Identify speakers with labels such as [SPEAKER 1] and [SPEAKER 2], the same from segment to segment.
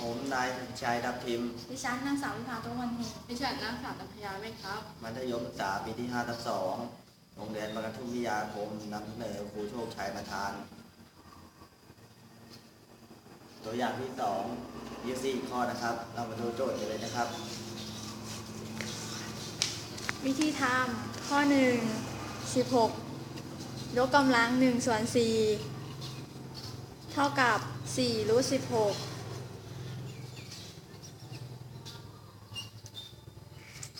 [SPEAKER 1] ผมนายชายทับทิม
[SPEAKER 2] ดิฉันนางสาววิภาทุกวันเหตุ
[SPEAKER 3] ดิฉันนางสาวตัพยาไหมครับ
[SPEAKER 1] มัธยมศึกษาปีที่5ทับ2โรงเรียนบางกระทุ่มวิทยาคมนำเสนอครูโชคชัยประธาน ตัวอย่างที่2ยี่สี่ข้อนะครับ เรามาดูโจทย์กันเลยนะครับ
[SPEAKER 2] วิธีทำข้อ 1 16 ยกกำลัง1ส่วน4เท่ากับ4รูท16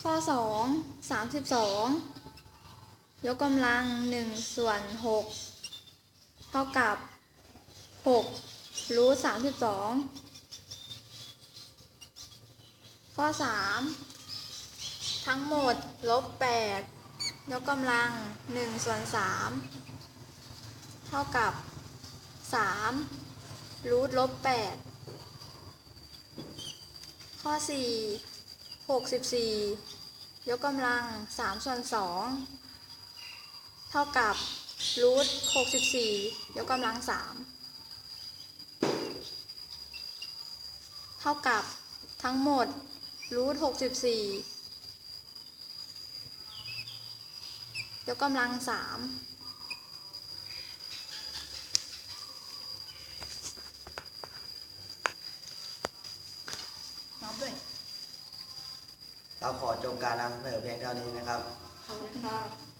[SPEAKER 2] ข้อ 2 32 ยกกำลัง 1 ส่วน 6 เท่ากับ 6 รูท32 ข้อ 3 ทั้งหมด ลบ 8 ยกกำลัง 1 ส่วน 3 เท่ากับ 3 รูทลบ 8 ข้อ 4 64 ยกกำลัง 3 ส่วน 2 เท่ากับรูท64 ยกกำลัง 3 เท่ากับทั้งหมดรูท64 ยกกำลังสามนับด้วย
[SPEAKER 1] เราขอจบการนำเสนอเพียงเท่านี้นะครับ
[SPEAKER 3] ขอบคุณครับ